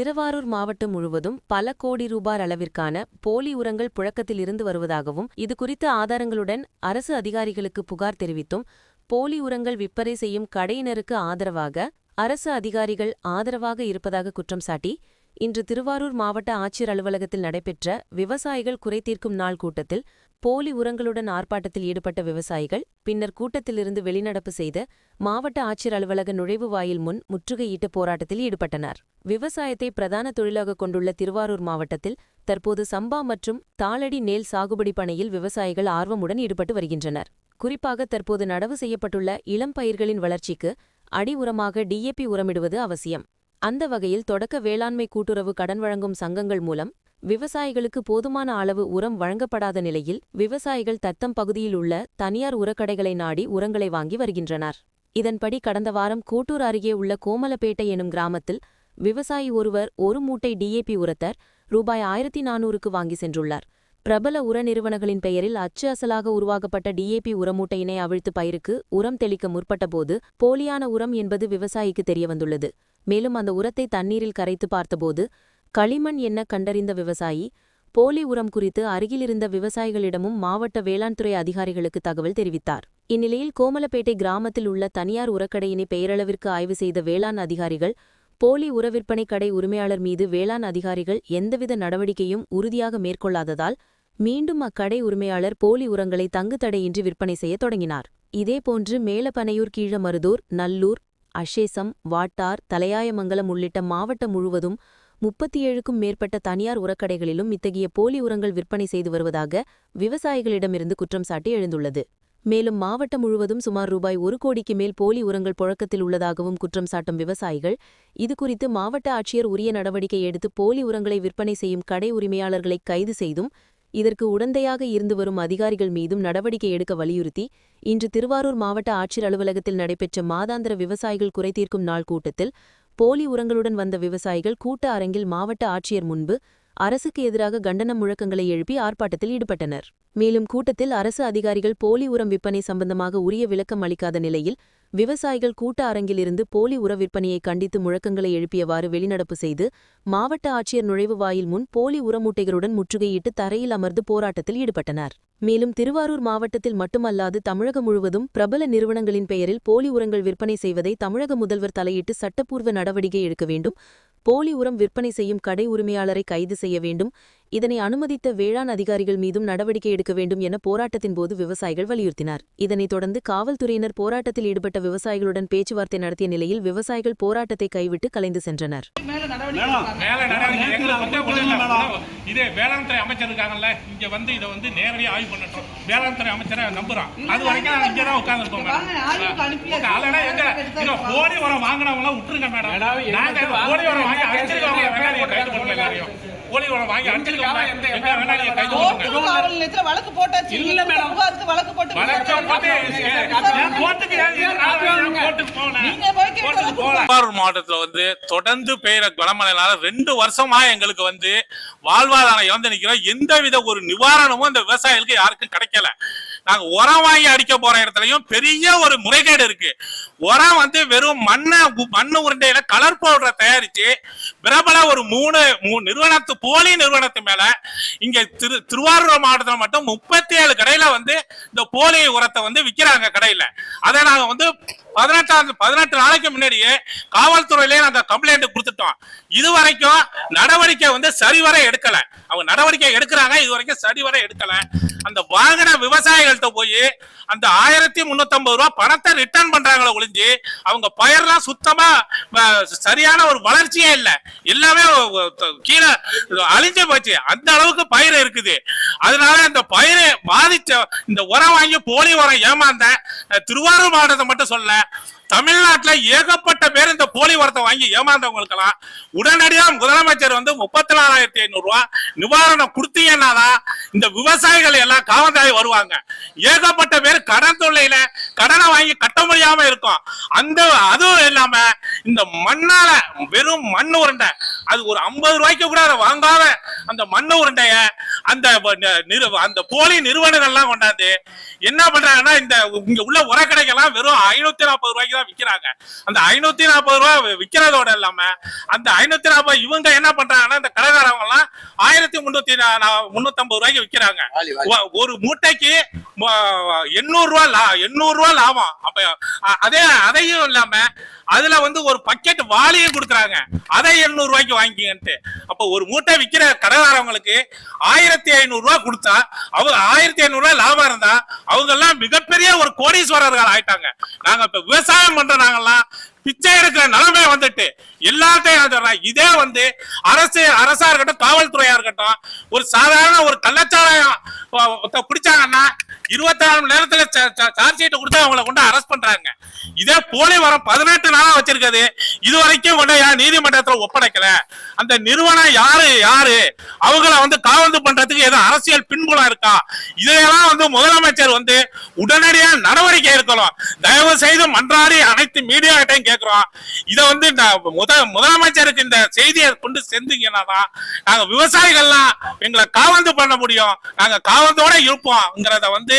திருவாரூர் மாவட்டம் முழுவதும் பல கோடி ரூபாய் அளவிற்கான போலி உரங்கள் புழக்கத்தில் இருந்து வருவதாகவும் இது குறித்த ஆதாரங்களுடன் அரசு அதிகாரிகளுக்கு புகார் தெரிவித்தும் போலி உரங்கள் விற்பனை செய்யும் கடையினருக்கு ஆதரவாக அரசு அதிகாரிகள் ஆதரவாக இருப்பதாக குற்றம் சாட்டி இன்று திருவாரூர் மாவட்ட ஆட்சியர் அலுவலகத்தில் நடைபெற்ற விவசாயிகள் குறைதீர்க்கும் நாள் கூட்டத்தில் போலி உரங்களுடன் ஆர்ப்பாட்டத்தில் ஈடுபட்ட விவசாயிகள் பின்னர் கூட்டத்திலிருந்து வெளிநடப்பு செய்து மாவட்ட ஆட்சியர் அலுவலக நுழைவு வாயில் முன் முற்றுகையிட்டு போராட்டத்தில் ஈடுபட்டனர். விவசாயத்தை பிரதான தொழிலாக கொண்டுள்ள திருவாரூர் மாவட்டத்தில் தற்போது சம்பா மற்றும் தாளடி நெல் சாகுபடி பணியில் விவசாயிகள் ஆர்வமுடன் ஈடுபட்டு வருகின்றனர். குறிப்பாக தற்போது நடவு செய்யப்பட்டுள்ள இளம் பயிர்களின் வளர்ச்சிக்கு அடி உரமாக டிஏபி உரமிடுவது அவசியம். அந்த வகையில் தொடக்க வேளாண்மை கூட்டுறவு கடன் வழங்கும் சங்கங்கள் மூலம் விவசாயிகளுக்கு போதுமான அளவு உரம் வழங்கப்படாத நிலையில் விவசாயிகள் தத்தம் பகுதியில் உள்ள தனியார் உரக்கடைகளை நாடி உரங்களை வாங்கி வருகின்றனர். இதன்படி கடந்த வாரம் கூட்டூர் அருகே உள்ள கோமலப்பேட்டை எனும் கிராமத்தில் விவசாயி ஒருவர் ஒரு மூட்டை டிஏபி உரத்தர் ரூபாய் ஆயிரத்தி நானூறுக்கு வாங்கி சென்றுள்ளார். பிரபல உர நிறுவனங்களின் பெயரில் அச்சு அசலாக உருவாக்கப்பட்ட டிஏபி உரமூட்டையினை அவிழ்த்து பயிருக்கு உரம் தெளிக்க முற்பட்டபோது போலியான உரம் என்பது விவசாயிக்கு தெரியவந்துள்ளது. மேலும் அந்த உரத்தை தண்ணீரில் கரைத்து பார்த்தபோது களிமண் என்ன கண்டறிந்த விவசாயி போலி உரம் குறித்து அருகிலிருந்த விவசாயிகளிடமும் மாவட்ட வேளாண் துறை அதிகாரிகளுக்கு தகவல் தெரிவித்தார். இந்நிலையில் கோமலப்பேட்டை கிராமத்தில் உள்ள தனியார் உரக்கடையினை பெயரளவிற்கு ஆய்வு செய்த வேளாண் அதிகாரிகள் போலி உரவிற்பனை கடை உரிமையாளர் மீது வேளாண் அதிகாரிகள் எந்தவித நடவடிக்கையும் உறுதியாக மேற்கொள்ளாததால் மீண்டும் அக்கடை உரிமையாளர் போலி உரங்களை தங்கு தடையின்றி விற்பனை செய்யத் தொடங்கினார். இதேபோன்று மேலப்பனையூர் கீழமருதூர் நல்லூர் அஷேசம் வாட்டார் தலையாயமங்கலம் உள்ளிட்ட மாவட்டம் முழுவதும் முப்பத்தி ஏழுக்கும் மேற்பட்ட தனியார் உரக்கடைகளிலும் இத்தகைய போலி உரங்கள் விற்பனை செய்து வருவதாக விவசாயிகளிடமிருந்து குற்றம் சாட்டி எழுந்துள்ளது. மேலும் மாவட்டம் முழுவதும் சுமார் ரூபாய் ஒரு கோடிக்கு மேல் போலி உரங்கள் புழக்கத்தில் உள்ளதாகவும் குற்றம் சாட்டும் விவசாயிகள். இதுகுறித்து மாவட்ட ஆட்சியர் உரிய நடவடிக்கை எடுத்து போலி உரங்களை விற்பனை செய்யும் கடை உரிமையாளர்களை கைது செய்தும் இதற்கு உடந்தையாக இருந்து வரும் அதிகாரிகள் மீதும் நடவடிக்கை எடுக்க வலியுறுத்தி இன்று திருவாரூர் மாவட்ட ஆட்சியர் அலுவலகத்தில் நடைபெற்ற மாதாந்திர விவசாயிகள் குறைதீர்க்கும் நாள் கூட்டத்தில் போலி உரங்களுடன் வந்த விவசாயிகள் கூட்ட அரங்கில் மாவட்ட ஆட்சியர் முன்பு அரசுக்கு எதிராக கண்டன முழக்கங்களை எழுப்பி ஆர்ப்பாட்டத்தில் ஈடுபட்டனர். மேலும் கூட்டத்தில் அரசு அதிகாரிகள் போலி உரம் விற்பனை சம்பந்தமாக உரிய விளக்கம் அளிக்காத நிலையில் விவசாயிகள் கூட்ட அரங்கிலிருந்து போலி உர விற்பனையை கண்டித்து முழக்கங்களை எழுப்பியவாறு வெளிநடப்பு செய்து மாவட்ட ஆட்சியர் நுழைவு வாயில் முன் போலி உரமூட்டைகளுடன் முற்றுகையிட்டு தரையில் அமர்ந்து போராட்டத்தில் ஈடுபட்டனர். மேலும் திருவாரூர் மாவட்டத்தில் மட்டுமல்லாது தமிழகம் முழுவதும் பிரபல நிறுவனங்களின் பெயரில் போலி உரங்கள் விற்பனை செய்வதை தமிழக முதல்வர் தலையிட்டு சட்டப்பூர்வ நடவடிக்கை எடுக்க வேண்டும் போலி உரம் விற்பனை செய்யும் கடை உரிமையாளரை கைது செய்ய வேண்டும் இதனை அனுமதித்த வேளாண் அதிகாரிகள் மீதும் நடவடிக்கை எடுக்க வேண்டும் என போராட்டத்தின் போது விவசாயிகள் வலியுறுத்தினார். இதனைத் தொடர்ந்து காவல்துறையினர் போராட்டத்தில் ஈடுபட்ட விவசாயிகளுடன் பேச்சுவார்த்தை நடத்திய நிலையில் விவசாயிகள் போராட்டத்தை கைவிட்டு கலைந்து சென்றனர். மேல நடவடிக்கை எங்களுக்கு வந்து ஒண்ணும் இல்ல. இதே வேளாண் துறை அமைச்சர் இருக்காங்கல்ல இங்க வந்து இதை வந்து நேரடியாக ஆய்வு பண்ணட்டும். வேளாண் துறை அமைச்சரை நம்புறோம் அது வரைக்கும் நாங்க இங்கே தான் இங்க போலி உரம் வாங்கினவங்க விட்டுருங்க மேடம். நாங்க போலி உரம் வாங்கி கைது பண்ணுங்க எல்லாரையும். போலி உரம் வாங்கி வழக்கு போட்டாச்சு இல்ல மேடம். வழக்கு போட்டு மாவட்டத்துல வந்து தொடர்ந்து பெய்கிற கனமழைனால ரெண்டு வருஷமா எங்களுக்கு வந்து வாழ்வாதாரம் இழந்து நிக்கிறோம். எந்தவித ஒரு நிவாரணமும் இந்த விவசாயிகளுக்கு யாருக்கும் கிடைக்கல. நாங்க உரம் வாங்கி அடிக்க போற இடத்துலயும் பெரிய ஒரு முறைகேடு இருக்கு. உரம் வந்து வெறும் மண்ணை மண்ணு உருண்டையில கலர் பவுடரை தயாரிச்சு பிரபல ஒரு மூணு மூணு நிறுவனத்து போலி நிறுவனத்து மேல இங்க திரு திருவாரூர் மாவட்டத்துல மட்டும் முப்பத்தி ஏழு கடையில வந்து இந்த போலி உரத்தை வந்து விக்கிறாங்க கடையில. அதை நாங்க வந்து பதினெட்டாம் பதினெட்டு நாளைக்கு முன்னாடியே காவல்துறையிலே நாங்க கம்ப்ளைண்ட் கொடுத்துட்டோம். இது வரைக்கும் நடவடிக்கை வந்து சரிவர எடுக்கல. அவங்க நடவடிக்கை எடுக்கிறாங்க இது வரைக்கும் சரிவர எடுக்கல. அந்த வாங்கின விவசாயிகள்கிட்ட போய் அந்த ஆயிரத்தி முன்னூத்தி ரூபாய் பணத்தை ரிட்டர்ன் பண்றாங்களே ஒளிஞ்சு அவங்க பயிரெல்லாம் சுத்தமா சரியான ஒரு வளர்ச்சியே இல்லை. எல்லாமே கீழே அழிஞ்சு போச்சு. அந்த அளவுக்கு பயிர் இருக்குது. அதனால இந்த பயிரை பாதிச்ச இந்த உரம் வாங்கி போலி உரம் ஏமாந்த திருவாரூர் மாவட்டத்தை மட்டும் சொல்ல தமிழ்நாட்டுல ஏகப்பட்ட பேர் இந்த போலி உரத்தை வாங்கி ஏமாந்தவங்களுக்கெல்லாம் உடனடியா முதலமைச்சர் வந்து முப்பத்தி நாலாயிரத்தி ஐநூறு ரூபாய் நிவாரணம் கொடுத்தீங்கன்னா தான் இந்த விவசாயிகள் எல்லாம் காவந்தாய் வருவாங்க. ஏகப்பட்ட பேர் கடன் தொல்லையில கடனை வாங்கி கட்ட முடியாம இருக்கும். அந்த அதுவும் இல்லாம இந்த மண்ணால வெறும் மண் உருண்டை அது ஒரு ஐம்பது ரூபாய்க்கு கூட அதை வாங்காத அந்த மண் உருண்டைய அந்த நிறு- அந்த போலி நிறுவனங்கள்லாம் கொண்டாந்து என்ன பண்றாங்கன்னா இந்த இங்க உள்ள உரக்கடைக்கெல்லாம் வெறும் ஐநூத்தி நாற்பது ரூபாய்க்கு தான் விக்கிறாங்க. அந்த ஐநூத்தி நாற்பது ரூபாய் விக்கிறதோட இல்லாம அந்த ஐநூத்தி நாற்பது இவங்க என்ன பண்றாங்கன்னா இந்த கடைக்காரவங்க முன்னூத்தி முன்னூத்தி ரூபாய்க்கு விக்கிறாங்க. ஒரு மூட்டைக்கு எண்ணூறு ரூபா லா- எண்ணூறு ரூபா லாபம். அப்ப அதே அதையும் இல்லாம அதுல வந்து ஒரு பக்கெட் வாளியும் கொடுக்குறாங்க. அதை எண்ணூறு ரூபாய்க்கு வாங்கிக்கன்ட்டு. அப்ப ஒரு மூட்டை விக்கிற கடைக்காரவங்களுக்கு ஆயிரத்தி ஐநூறு ரூபாய் கொடுத்தா அவங்க ஆயிரத்தி ஐநூறு ரூபாய் லாபம் இருந்தா அவங்க எல்லாம் மிகப்பெரிய ஒரு கோடீஸ்வரர்கள் ஆயிட்டாங்க. நாங்க இப்ப விவசாயம் பண்ற நாங்கெல்லாம் பிச்சை எடுக்கிற நிலைமை வந்துட்டு எல்லாத்தையும் இதே வந்து அரசு அரசா இருக்கட்டும் காவல்துறையா இருக்கட்டும் ஒரு சாதாரண ஒரு கள்ளச்சாராயம் பிடிச்சாங்கன்னா இருபத்தி நாலு மணி நேரத்துல சார்ஜ் ஷீட் கொடுத்து அவங்கள கொண்டு அரெஸ்ட் பண்றாங்க. இதே போலி வரம் பதினெட்டு நாளா வச்சிருக்குது. இது வரைக்கும் கொண்டு நீதிமன்றத்துல ஒப்படைக்கல. அந்த நிறுவனம் யாரு யாரு? அவங்கள வந்து காவந்து பண்றதுக்கு ஏதோ அரசியல் பின்புலம் இருக்கா? இதையெல்லாம் வந்து முதலமைச்சர் வந்து உடனடியா நடவடிக்கை எடுக்கணும். தயவு செய்து மன்றாடி அனைத்து மீடியாட்டையும் கேட்கிறோம். இதை வந்து இந்த முத முதலமைச்சருக்கு இந்த செய்தியை கொண்டு செஞ்சீங்கன்னா தான் நாங்க விவசாயிகள்லாம் எங்களை காவந்து பண்ண முடியும். நாங்க காவந்தோட இருப்போம்ங்கிறத வந்து